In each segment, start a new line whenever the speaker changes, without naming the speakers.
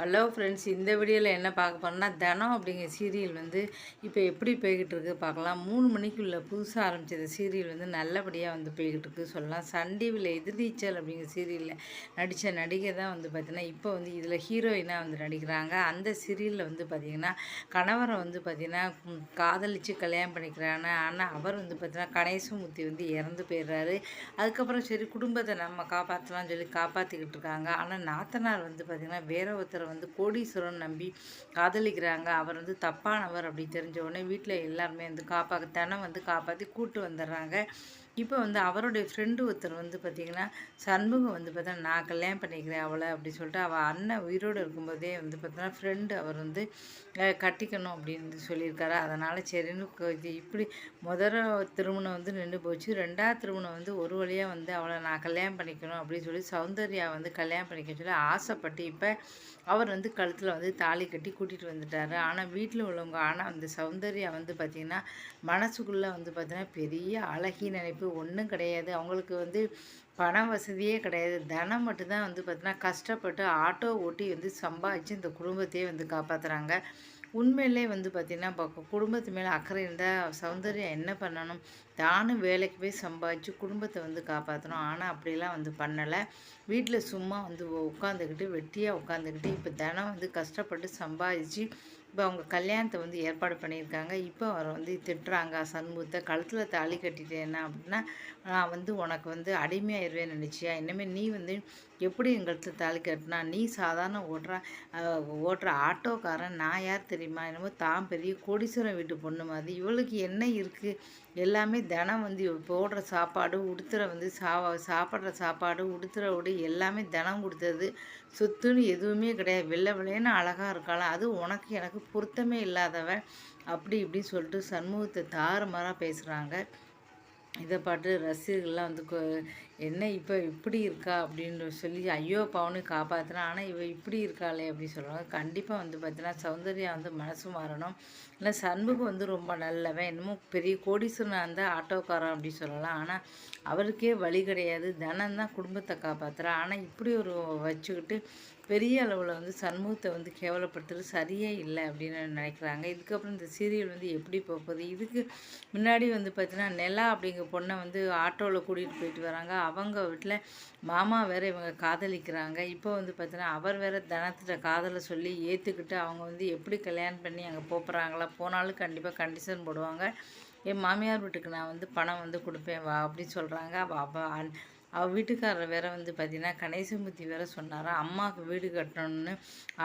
Hello friends இந்த வீடியோவில் என்ன பார்க்க போகிறோம்னா தனம் அப்படிங்கிற சீரியல் வந்து இப்போ எப்படி போய்கிட்டு இருக்கு பார்க்கலாம். மூணு மணிக்குள்ளே புதுசாக ஆரம்பித்த சீரியல் வந்து நல்லபடியாக வந்து போய்கிட்டு இருக்கு சொல்லலாம். சன் டிவியில் எதிர்நீச்சல் அப்படிங்கிற சீரியலில் நடித்த நடிகை தான் வந்து பார்த்திங்கன்னா இப்போ வந்து இதில் ஹீரோயினாக வந்து நடிக்கிறாங்க. அந்த சீரியலில் வந்து பார்த்திங்கன்னா கணவரை வந்து பார்த்திங்கன்னா காதலித்து கல்யாணம் பண்ணிக்கிறாங்க. ஆனால் அவர் வந்து பார்த்திங்கன்னா கணேசமூர்த்தி வந்து இறந்து போயிடுறாரு. அதுக்கப்புறம் சரி குடும்பத்தை நம்ம காப்பாற்றலாம்னு சொல்லி காப்பாற்றிக்கிட்டு இருக்காங்க. ஆனால் நாத்தனார் வந்து பார்த்திங்கன்னா வேற ஒருத்தர் வந்து கோடீஸ்வரன் நம்பி காதலிக்கிறாங்க. அவர் வந்து தப்பானவர் அப்படி தெரிஞ்ச உடனே வீட்டில் எல்லாருமே வந்து காப்பா தனம் வந்து காப்பாற்றி கூட்டு வந்துடுறாங்க. இப்போ வந்து அவருடைய ஃப்ரெண்டு ஒருத்தர் வந்து பார்த்திங்கன்னா சண்முகம் வந்து பார்த்தா நான் கல்யாணம் பண்ணிக்கிறேன் அவளை அப்படி சொல்லிட்டு அவள் அண்ணன் உயிரோடு இருக்கும்போதே வந்து பார்த்தோன்னா ஃப்ரெண்டு அவர் வந்து கட்டிக்கணும் அப்படின்னு சொல்லியிருக்காரு. அதனால் சரின்னு இப்படி முதல் திருமணம் வந்து நின்று போச்சு. ரெண்டாவது திருமணம் வந்து ஒரு வழியாக வந்து அவளை நான் கல்யாணம் பண்ணிக்கணும் அப்படின்னு சொல்லி சௌந்தர்யா வந்து கல்யாணம் பண்ணிக்க சொல்லி ஆசைப்பட்டு இப்போ அவர் வந்து கழுத்தில் வந்து தாலி கட்டி கூட்டிகிட்டு வந்துட்டார். ஆனால் வீட்டில் உள்ளவங்க ஆனால் அந்த சௌந்தர்யா வந்து பார்த்திங்கன்னா மனசுக்குள்ளே வந்து பார்த்திங்கன்னா பெரிய அழகி நினைப்பு ஒன்றும் கிடையாது. அவங்களுக்கு வந்து பண வசதியே கிடையாது. தனம் மட்டும்தான் வந்து பார்த்தீங்கன்னா கஷ்டப்பட்டு ஆட்டோ ஓட்டி வந்து சம்பாதிச்சு இந்த குடும்பத்தையே வந்து காப்பாற்றுறாங்க உண்மையிலே வந்து பார்த்திங்கன்னா குடும்பத்து மேலே அக்கறை இருந்தால் சௌந்தர்யம் என்ன பண்ணணும்? தானும் வேலைக்கு போய் சம்பாதிச்சு குடும்பத்தை வந்து காப்பாற்றணும் ஆனால் அப்படிலாம் வந்து பண்ணலை. வீட்டில் சும்மா வந்து உட்காந்துக்கிட்டு வெட்டியாக உட்காந்துக்கிட்டு இப்போ தினம் வந்து கஷ்டப்பட்டு சம்பாதிச்சு இப்போ அவங்க கல்யாணத்தை வந்து ஏற்பாடு பண்ணியிருக்காங்க. இப்போ அவரை வந்து திட்டுறாங்க. சண்முகத்தை கழுத்தில் தாலி கட்டிட்டேன்னா அப்படின்னா நான் வந்து உனக்கு வந்து அடிமையாயிருவேன் நினச்சியா? இனிமேல் நீ வந்து எப்படி எங்கள்கிட்ட தாலி கட்டினா? நீ சாதாரண ஓட்டுற ஓட்டுற ஆட்டோக்காரன் நான் யார் தெரியுமா? என்னமோ தான் பெரிய கோடீஸ்வரன் வீட்டு பொண்ணு மாதிரி. இவளுக்கு என்ன இருக்குது எல்லாமே தினம் வந்து போடுற சாப்பாடு உடுத்துற வந்து சா சாப்பிட்ற சாப்பாடு உடுத்துற விடு எல்லாமே தினம் கொடுத்தது. சொத்துன்னு எதுவுமே கிடையாது. வெள்ளை வெள்ளைன்னு அழகாக இருக்காளாம் அது உனக்கு எனக்கு பொருத்தமே இல்லாதவன் அப்படி இப்படி சொல்லிட்டு சண்முகத்தை தாறுமாறாக பேசுகிறாங்க இதை பாட்டு ரசிகர்கள்லாம் வந்து என்ன இப்போ இப்படி இருக்கா? அப்படின்னு சொல்லி ஐயோ பவுனு காப்பாற்றினா ஆனால் இவ இப்படி இருக்காளே அப்படின்னு சொல்லுவாங்க. கண்டிப்பாக வந்து பார்த்தீங்கன்னா சௌந்தர்யா வந்து மனசு மாறணும். இல்லை சண்முகம் வந்து ரொம்ப நல்லவன். என்னமோ பெரிய கோடீஸ்வரன் இருந்தால் ஆட்டோக்காரன் அப்படின்னு சொல்லலாம். ஆனால் அவருக்கே வழி கிடையாது. தனம் தான் குடும்பத்தை காப்பாற்றுறா ஆனால் இப்படி ஒரு வச்சுக்கிட்டு பெரிய அளவில் வந்து சண்முகத்தை வந்து கேவலப்படுத்துறது சரியே இல்லை அப்படின்னு நினைக்கிறாங்க. இதுக்கப்புறம் இந்த சீரியல் வந்து எப்படி போகுது? இதுக்கு முன்னாடி வந்து பார்த்தீங்கன்னா நிலா அப்படிங்கிற பொண்ணை வந்து ஆட்டோவில் கூட்டிகிட்டு போயிட்டு வராங்க. அவங்க வீட்டில் மாமா வேற இவங்க காதலிக்கிறாங்க. இப்போ வந்து பார்த்தீங்கன்னா அவர் வேற தனத்திட்ட காதலை சொல்லி ஏற்றுக்கிட்டு அவங்க வந்து எப்படி கல்யாணம் பண்ணி அங்கே போகிறாங்களா போனாலும் கண்டிப்பாக கண்டிஷன் போடுவாங்க. என் மாமியார் வீட்டுக்கு நான் வந்து பணம் வந்து கொடுப்பேன் வா அப்படின்னு சொல்கிறாங்க அவள் அவள் வீட்டுக்காரர் வேற வந்து பார்த்தீங்கன்னா கணேசமூர்த்தி வேற சொன்னாரா? அம்மாவுக்கு வீடு கட்டணும்னு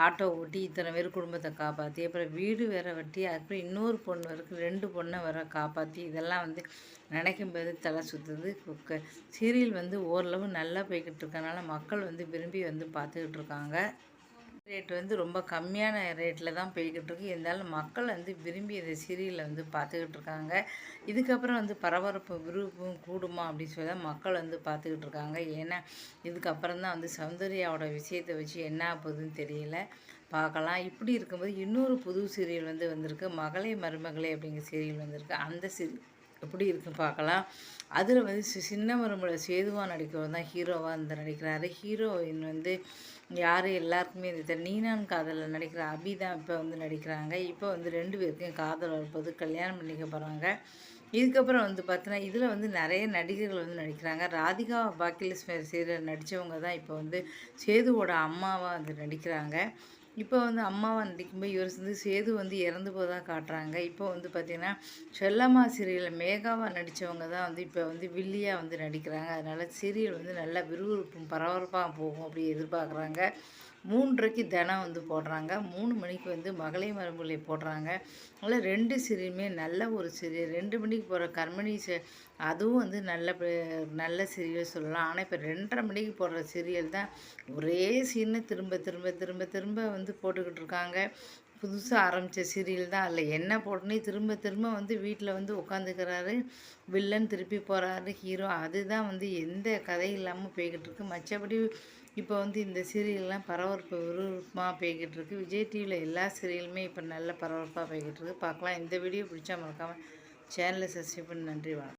ஆட்டோ ஓட்டி இத்தனை பேர் குடும்பத்தை காப்பாற்றி அப்புறம் வீடு வேற வெட்டி அப்புறம் இன்னொரு பொண்ணு இருக்குது ரெண்டு பொண்ணை வேற காப்பாற்றி இதெல்லாம் வந்து நினைக்கும் போது தலை சுற்றுது சீரியல் வந்து ஓரளவு நல்லா போய்கிட்டு இருக்கனால மக்கள் வந்து விரும்பி வந்து பார்த்துக்கிட்டு இருக்காங்க. ரேட் வந்து ரொம்ப கம்மியான ரேட்டில் தான் போய்கிட்டு இருக்கு இருந்தாலும் மக்கள் வந்து விரும்பி இந்த சீரியலை வந்து பார்த்துக்கிட்டு இருக்காங்க இதுக்கப்புறம் வந்து பரபரப்பு விருப்பம் கூடுமா அப்படின்னு சொல்லி தான் மக்கள் வந்து பார்த்துக்கிட்டு இருக்காங்க ஏன்னா இதுக்கப்புறம் தான் வந்து சௌந்தர்யாவோட விஷயத்தை வச்சு என்ன ஆகுதுன்னு தெரியல. பார்க்கலாம். இப்படி இருக்கும்போது இன்னொரு புது சீரியல் வந்து வந்திருக்கு. மகளே மருமகளே அப்படிங்கிற சீரியல் வந்திருக்கு. அந்த சீரியல் எப்படி இருக்குன்னு பார்க்கலாம். அதில் வந்து சின்ன மருமலை சேதுவாக நடிக்கிறவர் தான் ஹீரோவாக வந்து நடிக்கிறாரு. ஹீரோயின் வந்து யார்? எல்லாருக்குமே இது நீனான் காதலில் நடிக்கிற அபி தான் இப்போ வந்து நடிக்கிறாங்க. இப்போ வந்து ரெண்டு பேருக்கும் காதல் வரும்போது கல்யாணம் பண்ணிக்க போகிறாங்க இதுக்கப்புறம் வந்து பார்த்தோன்னா இதில் வந்து நிறைய நடிகர்கள் வந்து நடிக்கிறாங்க. ராதிகா பாக்கியலட்சுமி சீரியல் நடித்தவங்க தான் இப்போ வந்து சேதுவோட அம்மாவாக வந்து நடிக்கிறாங்க. இப்போ வந்து அம்மாவை நடிக்கும்போது இவர் வந்து சேது வந்து இறந்து போதான் காட்டுறாங்க. இப்போ வந்து பார்த்திங்கன்னா செல்லம்மா சீரியலில் மேகாவாக நடித்தவங்க தான் வந்து இப்போ வந்து வில்லியாக வந்து நடிக்கிறாங்க. அதனால் சீரியல் வந்து நல்லா விறுவிறுப்பும் பரபரப்பாக போகும் அப்படி எதிர்பார்க்குறாங்க. மூன்றரைக்கு தினம் வந்து போடுறாங்க. மூணு மணிக்கு வந்து மகளை மரபுகளை போடுறாங்க. அதில் ரெண்டு சீரியலுமே நல்ல ஒரு சீரியல் ரெண்டு மணிக்கு போகிற கர்மணி அதுவும் வந்து நல்ல நல்ல சீரியல் சொல்லலாம். ஆனால் இப்போ ரெண்டரை மணிக்கு போடுற சீரியல் தான் ஒரே சீனை திரும்ப திரும்ப திரும்ப திரும்ப வந்து போட்டுக்கிட்டு இருக்காங்க. புதுசாக ஆரம்பித்த சீரியல் தான். அதில் என்ன போட்டனே திரும்ப திரும்ப வந்து வீட்டில் வந்து உட்காந்துக்கிறாரு வில்லன் திருப்பி போகிறாரு ஹீரோ அதுதான் வந்து எந்த கதை இல்லாமல் போய்கிட்டு இருக்கு. மற்றபடி இப்போ வந்து இந்த சீரியல்லாம் பரபரப்பு விறுவிறுப்பாக போய்கிட்டு இருக்குது விஜய் டிவியில் எல்லா சீரியலுமே இப்போ நல்ல பரபரப்பாக போய்கிட்டு இருக்கு பார்க்கலாம். இந்த வீடியோ பிடிச்சா மறக்காமல் சேனலை சப்ஸ்கிரைப் பண்ணி. நன்றி வணக்கம்.